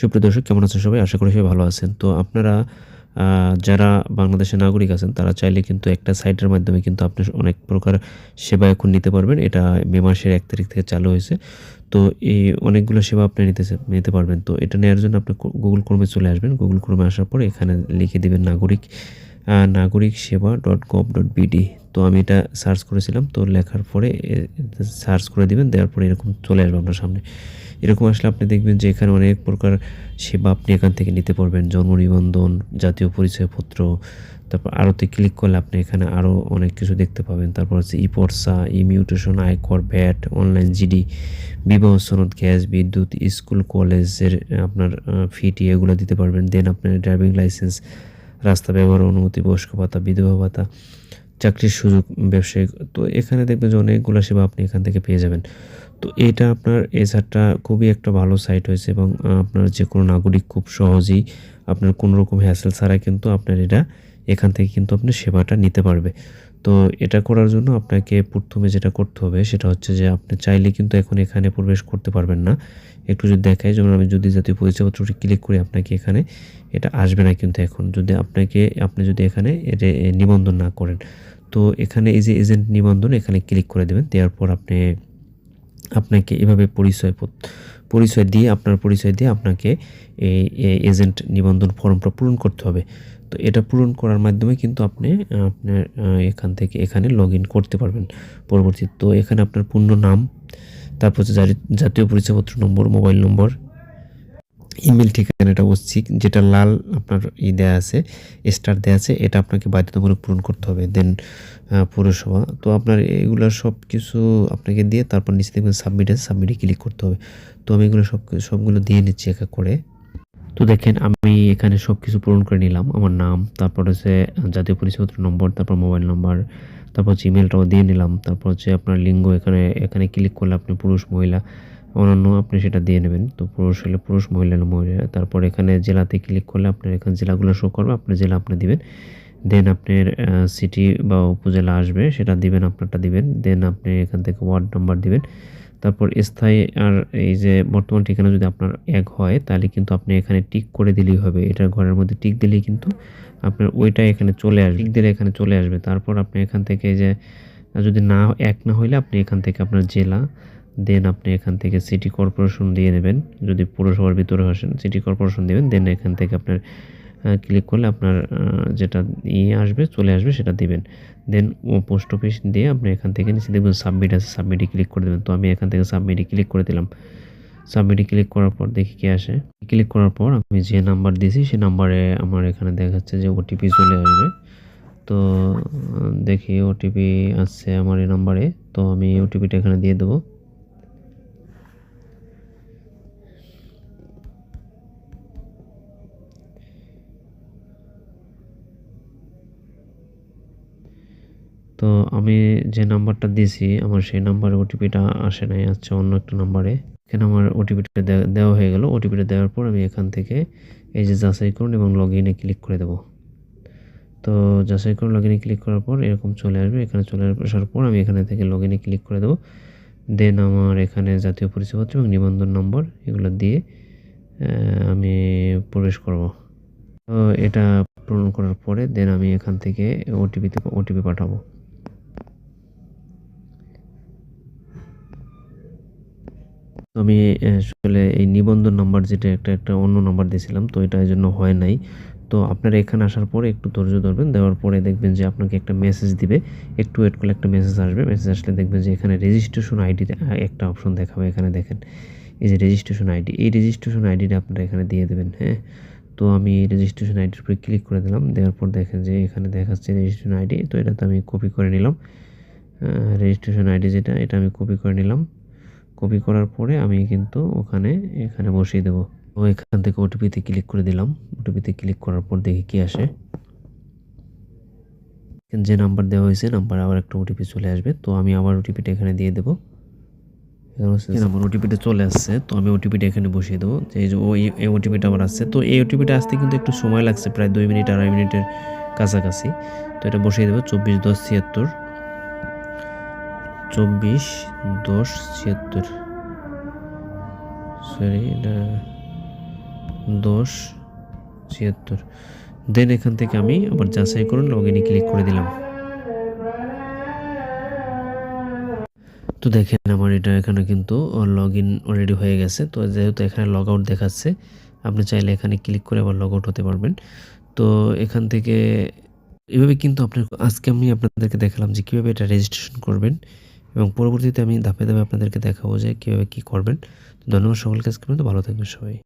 সুপ্রিয় দর্শক, কেমন আছেন সবাই? আশা করি সবাই ভালো আছেন। তো আপনারা যারা বাংলাদেশের নাগরিক আছেন, তারা চাইলে কিন্তু একটা সাইটের মাধ্যমে কিন্তু আপনি অনেক প্রকার সেবা এখন নিতে পারবেন। এটা মে মাসের এক তারিখ থেকে চালু হয়েছে। তো এই অনেকগুলো সেবা আপনি নিতে নিতে পারবেন। তো এটা নেওয়ার জন্য আপনি গুগল ক্রোমে চলে আসবেন। গুগল ক্রোমে আসার পরে এখানে লিখে দিবেন নাগরিক নাগরিক সেবা ডট গভ ডট বিডি তো আমি এটা সার্চ করেছিলাম। তো লেখার পরে সার্চ করে দিবেন, দেওয়ার পরে এরকম চলে আসবে আপনার সামনে। এরকম আসলে আপনি দেখবেন যে এখানে অনেক প্রকার সেবা আপনি এখান থেকে নিতে পারবেন। জন্ম নিবন্ধন, জাতীয় পরিচয়পত্র, তারপর আরোতে ক্লিক করলে আপনি এখানে আরও অনেক কিছু দেখতে পাবেন। তারপর হচ্ছে ই পর্সা ই মিউটেশন আয়কর, ভ্যাট, অনলাইন জিডি, বিবাহ সনদ, গ্যাস, বিদ্যুৎ, স্কুল, কলেজের আপনার ফিটি এগুলো দিতে পারবেন। দেন আপনার ড্রাইভিং লাইসেন্স, রাস্তা ব্যবহার অনুমতি, বয়স্ক ভাতা, বিধবা ভাতা, চাকরির সুযোগ, ব্যবসায়িক, তো এখানে দেখবেন যে অনেকগুলো সেবা আপনি এখান থেকে পেয়ে যাবেন। তো এটা আপনার এই খুবই একটা ভালো সাইট হয়েছে এবং আপনার যে কোনো নাগরিক খুব সহজেই আপনার কোনো রকম হ্যাসেল ছাড়া কিন্তু আপনার এটা এখান থেকে কিন্তু আপনি সেবাটা নিতে পারবে। তো এটা করার জন্য আপনাকে প্রথমে যেটা করতে হবে সেটা হচ্ছে যে আপনি চাইলে কিন্তু এখন এখানে প্রবেশ করতে পারবেন না। একটু যদি দেখাই, যেমন আমি যদি জাতীয় পরিচয়পত্রটি ক্লিক করি আপনাকে এখানে, এটা আসবে না কিন্তু এখন। যদি আপনাকে, আপনি যদি এখানে এটা নিবন্ধন না করেন, তো এখানে এই যে এজেন্ট নিবন্ধন এখানে ক্লিক করে দেবেন, দেওয়ার পর আপনি আপনাকে এভাবে পরিচয় পরিচয় দিয়ে, আপনার পরিচয় দিয়ে আপনাকে এই এজেন্ট নিবন্ধন ফর্মটা পূরণ করতে হবে। তো এটা পূরণ করার মাধ্যমে কিন্তু আপনি, আপনার এখান থেকে এখানে লগ করতে পারবেন পরবর্তী। তো এখানে আপনার পূর্ণ নাম, তারপর হচ্ছে জাতীয় পরিচয়পত্র নম্বর মোবাইল নম্বর ইমেল ঠিকানাটা বসছি যেটা লাল আপনার ই দেওয়া আছে স্টার দেওয়া আছে, এটা আপনাকে বাধ্যতামূলক পূরণ করতে হবে দেন পৌরসভা। তো আপনার এগুলো সব কিছু আপনাকে দিয়ে তারপর নিচে দেখবেন সাবমিট আছে সাবমিটে ক্লিক করতে হবে। তো আমি এগুলো সব সবগুলো দিয়ে নিচ্ছি এক করে। তো দেখেন আমি এখানে সব কিছু পূরণ করে নিলাম, আমার নাম, তারপর হচ্ছে জাতীয় পরিচয়পত্র নম্বর, তারপর মোবাইল নম্বর, তারপর হচ্ছে ইমেলটাও দিয়ে নিলাম, তারপর হচ্ছে আপনার লিঙ্গ এখানে এখানে ক্লিক করলে আপনি পুরুষ, মহিলা অন্যান্য আপনি সেটা দিয়ে নেবেন। তো পুরুষ হলে পুরুষ, মহিলা হলে মহিলা। তারপর এখানে জেলাতে ক্লিক করলে আপনার এখানে জেলাগুলো শো করবে, আপনার জেলা আপনি দিবেন। দেন আপনার সিটি বা উপজেলা আসবে, সেটা দিবেন, আপনারটা দিবেন। দেন আপনি এখান থেকে ওয়ার্ড নাম্বার দিবেন। তারপর স্থায়ী আর এই যে বর্তমান ঠিকানা যদি আপনার এক হয়, তাহলে কিন্তু আপনি এখানে টিক করে দিলেই হবে। এটার ঘরের মধ্যে টিক দিলেই কিন্তু আপনার ওইটা এখানে চলে আসবে। টিক দিলে এখানে চলে আসবে। তারপর আপনি এখান থেকে যে, যদি না, এক না হইলে আপনি এখান থেকে আপনার জেলা দেন আপনি এখান থেকে সিটি কর্পোরেশন দিয়ে নেবেন। যদি পৌরসভার ভিতরে আসেন, সিটি কর্পোরেশন দেবেন, দেন এখান থেকে আপনার ক্লিক করলে আপনার যেটা ইয়ে আসবে, চলে আসবে, সেটা দিবেন। দেন ও পোস্ট অফিস দিয়ে আপনি এখান থেকে নিচে দেখবেন সাবমিট আছে, সাবমিটে ক্লিক করে দেবেন। তো আমি এখান থেকে সাবমিটে ক্লিক করে দিলাম। সাবমিটে ক্লিক করার পর দেখি কি আসে। ক্লিক করার পর আমি যে নাম্বার দিয়েছি সেই নাম্বারে আমার এখানে দেখাচ্ছে যে ওটিপি চলে আসবে। তো দেখি ওটিপি আসছে আমার এই নাম্বারে। তো আমি ওটিপিটা এখানে দিয়ে দেবো। তো আমি যে নাম্বারটা দিয়েছি, আমার সেই নাম্বারে ওটিপিটা আসে নাই আসছে অন্য একটা নাম্বারে। এখানে আমার ওটিপিটা দেওয়া হয়ে গেল। ওটিপিটা দেওয়ার পর আমি এখান থেকে এই যে যাচাই করুন এবং লগ ইনে ক্লিক করে দেবো। তো যাচাই করুন লগ ইনে ক্লিক করার পর এরকম চলে আসবে। এখানে চলে আসার পর আমি এখানে থেকে লগ ইনে ক্লিক করে দেবো। দেন আমার এখানে জাতীয় পরিচয়পত্র এবং নিবন্ধন নম্বর এগুলো দিয়ে আমি প্রবেশ করব। তো এটা পূরণ করার পরে দেন আমি এখান থেকে ওটিপিতে ওটিপি পাঠাবো। তো আমি আসলে এই নিবন্ধন নাম্বার যেটা একটা একটা অন্য নাম্বার দিয়েছিলাম, তো এটা এই জন্য হয় নাই। তো আপনারা এখানে আসার পরে একটু ধৈর্য ধরবেন, দেওয়ার পরে দেখবেন যে আপনাকে একটা মেসেজ দিবে, একটু ওয়েট করলে একটা মেসেজ আসবে মেসেজ আসলে দেখবেন যে এখানে রেজিস্ট্রেশন আইডি একটা অপশন দেখাবে, এখানে দেখেন। এই যে রেজিস্ট্রেশন আইডি এই রেজিস্ট্রেশন আইডিটা আপনারা এখানে দিয়ে দেবেন হ্যাঁ? তো আমি রেজিস্ট্রেশন আইডির উপরে ক্লিক করে দিলাম, দেওয়ার পর দেখেন যে এখানে দেখাচ্ছে রেজিস্ট্রেশন আইডি তো এটা তো আমি কপি করে নিলাম। রেজিস্ট্রেশন আইডি যেটা, এটা আমি কপি করে নিলাম। কপি করার পরে আমি কিন্তু ওখানে, এখানে বসিয়ে দেবো। তো এখান থেকে ওটিপিতে ক্লিক করে দিলাম। ওটিপিতে ক্লিক করার পর দেখি কি আসে। যে নাম্বার দেওয়া হয়েছে নাম্বার আবার একটা ওটিপি চলে আসবে। তো আমি আবার ওটিপিটা এখানে দিয়ে দেবো। আমার ওটিপিটা চলে আসছে, তো আমি ওটিপিটা এখানে বসিয়ে দেবো। যে ওই, এই ওটিপিটা আমার আসছে। তো এই ওটিপিটা আসতে কিন্তু একটু সময় লাগছে, প্রায় দুই মিনিট, আড়াই মিনিটের কাছাকাছি। তো এটা বসিয়ে দেবো। চব্বিশ দশ ছিয়াত্তর। চব্বিশ, দশ, ছিয়াত্তর। সরি এটা দশ, ছিয়াত্তর। দেন এখান থেকে আমি আবার যাচাই করুন লগ ইনে ক্লিক করে দিলাম। তো দেখেন আমার এটা এখানে কিন্তু লগ ইন অলরেডি হয়ে গেছে। তো যেহেতু এখানে লগ আউট দেখাচ্ছে, আপনি চাইলে এখানে ক্লিক করে আবার লগ আউট হতে পারবেন। তো এখান থেকে এভাবে কিন্তু আপনার আজকে আমি আপনাদেরকে দেখালাম যে কীভাবে এটা রেজিস্ট্রেশন করবেন। এবং পরবর্তীতে আমি ধাপে ধাপে আপনাদেরকে দেখাবো যে কীভাবে কী করবেন। ধন্যবাদ সকলকে আজকে পর্যন্ত ভালো থাকবেন সবাই।